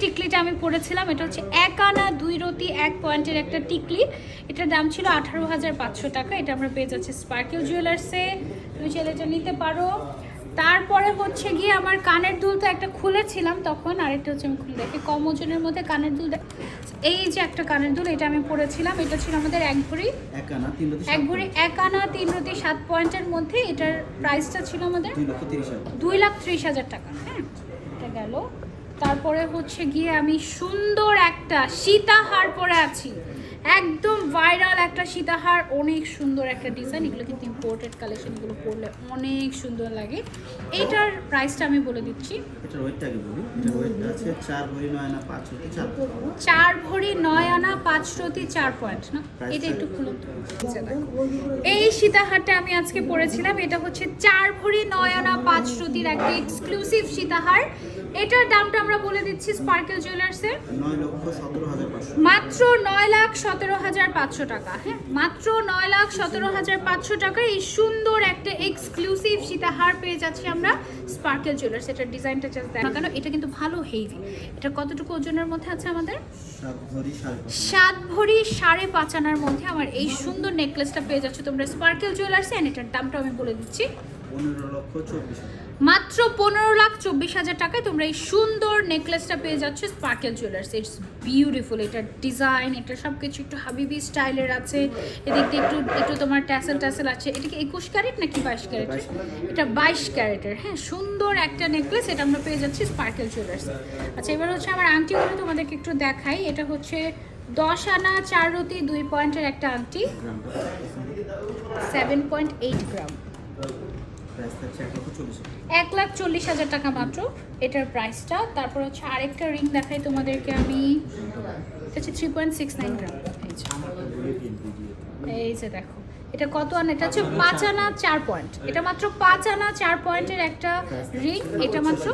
টিকলিটা আমি পরেছিলাম এটা হচ্ছে এক আনা দুই রতি এক পয়েন্টের একটা টিকলি। এটার দাম ছিল আঠারো হাজার পাঁচশো টাকা এটা আমরা পেয়ে যাচ্ছি স্পার্কিউ জুয়েলার্সে তুমি চাইলে এটা নিতে পারো। তারপরে হচ্ছে গিয়ে আমার কানের দুল তো একটা খুলেছিলাম তখন আরেকটা হচ্ছে আমি খুলে দেখি কম ওজনের মধ্যে কানের দুল দেখ- এই যে একটা কানের দুল এটা আমি পরেছিলাম এটা ছিল আমাদের এক ভরি। এক ভরি এক আনা তিন রতি সাত পয়েন্টের মধ্যে এটার প্রাইসটা ছিল আমাদের দুই লাখ ত্রিশ হাজার টাকা হ্যাঁ। এটা গেল। তারপরে হচ্ছে গিয়ে আমি সুন্দর একটা সীতাহার পরে আছি। একদম ভাইরাল একটা সীতাহার অনেক সুন্দর একটা ডিজাইন এগুলো কিন্তু ইম্পোর্টেড কালেকশন এগুলো পরলে অনেক সুন্দর লাগে। এইটার প্রাইসটা আমি বলে দিচ্ছি। চার ভরি নয় আনা পাঁচ রতি চার পয়েন্ট না? এটা একটু খুলুন। এই সীতাহারটা আমি আজকে পরেছিলাম। এটা হচ্ছে চার ভরি নয় আনা পাঁচ রতির একটা এক্সক্লুসিভ সীতাহার। এটার দামটা আমরা বলে দিচ্ছি স্পার্কেল জুয়েলার্সের মাত্র নয় লাখ সতেরো হাজার পাঁচশো টাকা হ্যাঁ? মাত্র নয় লাখ সতেরো হাজার পাঁচশো টাকা এই সুন্দর একটা এক্সক্লুসিভ সীতাহার পেয়ে যাচ্ছি আমরা স্পার্কেল জুয়েলার্স এটার ডিজাইনটা জাস্ট দেখা। কেন এটা কিন্তু ভালো হেভি এটা কতটুকু ওজনের মধ্যে আছে আমাদের? সাত ভরি সাড়ে পাঁচ। আনার মধ্যে আমার এই সুন্দর নেকলেসটা পেয়ে যাচ্ছে তোমরা স্পার্কেল জুয়েলার্সে অ্যান্ড এটার দামটা আমি বলে দিচ্ছি। মাত্র পনেরো লাখ চব্বিশ হাজার টাকায় তোমরা এই সুন্দর নেকলেসটা পেয়ে যাচ্ছ স্পার্কেল জুয়েলার্স ইটস বিউটিফুল এটার ডিজাইন এটা সব কিছু একটু হাবিবি স্টাইলের আছে। এদিক একটু একটু তোমার ট্যাসেল ট্যাসেল আছে। এটা কি একুশ ক্যারেট নাকি বাইশ ক্যারেটের এটা বাইশ ক্যারেটের হ্যাঁ সুন্দর একটা নেকলেস এটা আমরা পেয়ে যাচ্ছি স্পার্কেল জুয়েলার্স আচ্ছা এবার হচ্ছে আমার আংটিগুলো তোমাদেরকে একটু দেখাই। এটা হচ্ছে দশ আনা চার রতি দুই পয়েন্টের একটা আংটি সেভেন পয়েন্ট এইট গ্রাম এক লাখ চল্লিশ হাজার টাকা মাত্র এটার প্রাইসটা তারপর হচ্ছে আরেকটা রিং দেখাই তোমাদেরকে আমি। হচ্ছে three point six nine gram এই যে। দেখো। এটা কত আনা? এটা হচ্ছে পাঁচ আনা চার পয়েন্ট এটা মাত্র পাঁচ আনা চার পয়েন্টের একটা রিং এটা মাত্র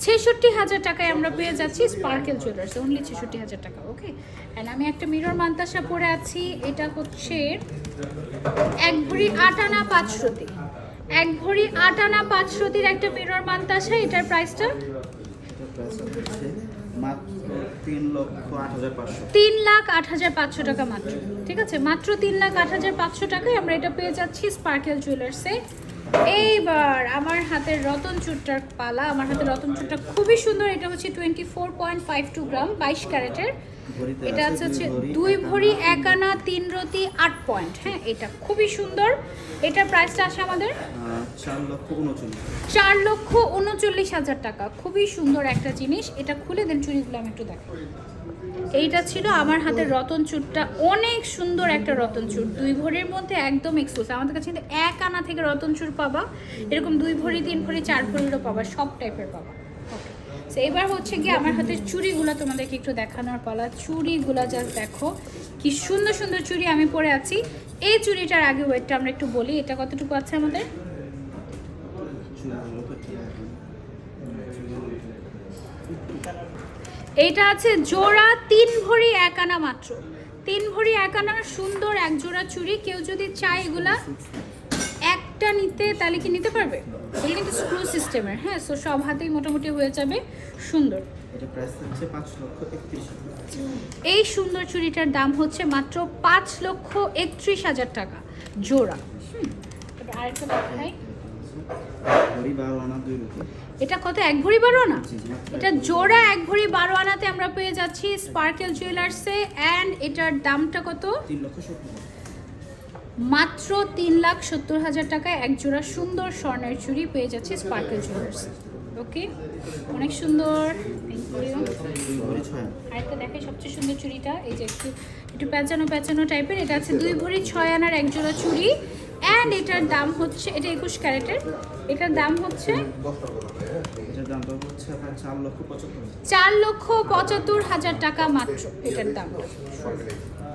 ছেষট্টি হাজার টাকায় আমরা পেয়ে যাচ্ছি স্পার্কেল জুয়েলার্স অনলি ছেষট্টি হাজার টাকা ওকে অ্যান্ড আমি একটা মিরর মান্তাসা পরে আছি। এটা হচ্ছে এক ভরি আট আনা পাঁচ শ্রুতি এক ভরি আট আনা পাঁচ শ্রুতির একটা মিরর মান্তাসা এটার প্রাইসটা তিন লাখ আট হাজার পাঁচশো টাকা মাত্র। ঠিক আছে? মাত্র তিন লাখ আট হাজার পাঁচশো টাকায় আমরা এটা পেয়ে যাচ্ছি স্পার্কেল জুয়েলার্সে এইবার আমার হাতের রতন চুটটার পালা। আমার হাতের রতন চুটটা খুবই সুন্দর। এটা হচ্ছে twenty four point five two gram বাইশ ক্যারেটের। এটা আছে হচ্ছে দুই ভরি, এক আনা, তিন রতি আট পয়েন্ট হ্যাঁ এটা খুবই সুন্দর। এটার প্রাইসটা আসে আমাদের? চার লক্ষ উনচল্লিশ হাজার। টাকা। খুবই সুন্দর একটা জিনিস। এটা খুলে দেন চুড়িগুলো আমি একটু দেখাই। এইটা ছিল আমার হাতের রতন চুটটা। অনেক সুন্দর একটা রতন চুট। দুই ভরির মধ্যে একদম এক্সক্লুসিভ আমাদের কাছে কিন্তু এক আনা থেকে রতন চুর পাবা। এরকম দুই ভরি, তিন ভরি, চার ভরিরও পাবা, সব টাইপের পাবা। ওকে এবার হচ্ছে কি আমার হাতের চুড়িগুলো তোমাদেরকে একটু দেখানোর পালা। চুড়িগুলো জাস্ট দেখো, কি সুন্দর সুন্দর চুড়ি আমি পরে আছি। এই চুড়িটার আগে ওয়েটটা আমরা একটু বলি, এটা কতটুকু আছে আমাদের। এইটা আছে জোড়া তিন ভরি এক আনা মাত্র। তিন ভরি এক আনা সুন্দর এক জোড়া চুড়ি, কেউ যদি চায় এগুলা একটা নিতে তাহলে কি নিতে পারবে? এগুলো কিন্তু স্ক্রু সিস্টেমের হ্যাঁ সো সব হাতেই মোটামুটি হয়ে যাবে। সুন্দর। এটা এই সুন্দর চুড়িটার দাম হচ্ছে মাত্র পাঁচ লক্ষ একত্রিশ হাজার টাকা। জোড়া। আরেকটা দেখাই। এটা কত? এক ভরি বারো আনা? এটা জোড়া এক ভরি বারো আনাতে আমরা পেয়ে যাচ্ছি স্পার্কেল জুয়েলার্সে অ্যান্ড এটার দামটা কত? তিন লক্ষ সত্তর মাত্র তিন লাখ সত্তর হাজার টাকায় এক জোড়া সুন্দর স্বর্ণের চুড়ি পেয়ে যাচ্ছে স্পার্কেল জুয়েলার্স ওকে? অনেক সুন্দর। আরেকটা দেখে সবচেয়ে সুন্দর চুড়িটা। এই যে একটু একটু প্যাঁচানো প্যাঁচানো টাইপের। এটা আছে দুই ভরি ছয় আনার এক জোড়া চুড়ি। অ্যান্ড এটার দাম হচ্ছে এটা একুশ ক্যারেটের। এটার দাম হচ্ছে চার লক্ষ পঁচাত্তর হাজার টাকা মাত্র এটার দাম।